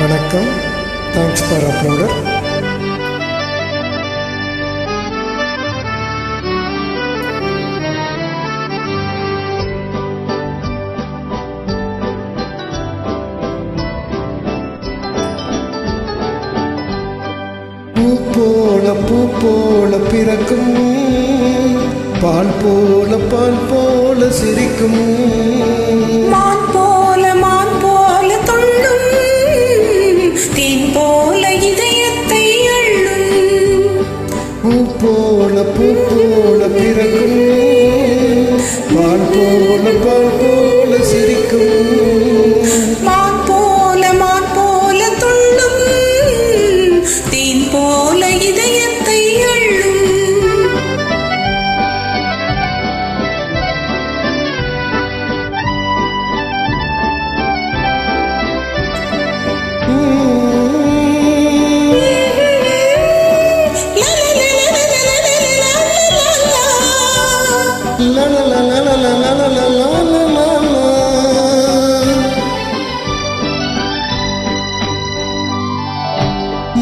வணக்கம். Thanks for uploader பூ போல பூ போல பிறக்கும். பால் போல பால் போல சிரிக்கும். போல பூ போல பிறக்கும். பால் போல பால் போல சிரிக்கும்.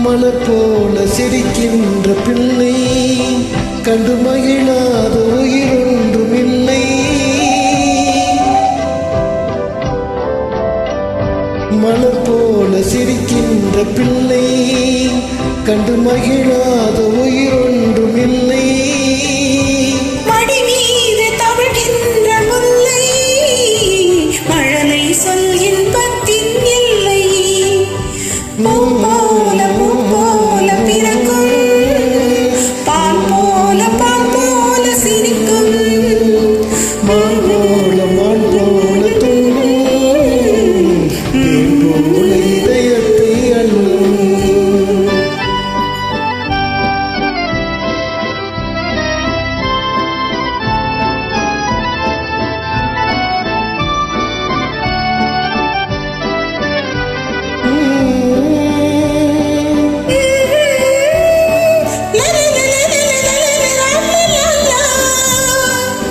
மலப்போல சிரிக்கின்ற பிள்ளை கண்டு மகிழாத உயிர் ஒன்றுமில்லை மலப்போல சிரிக்கின்ற பிள்ளை கண்டு மகிழாத உயிர்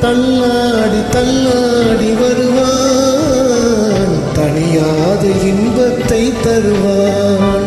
தள்ளாடி தள்ளாடி வருவான். தனியாது இன்பத்தை தருவான்.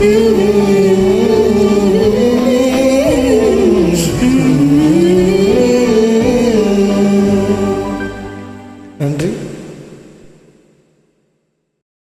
you.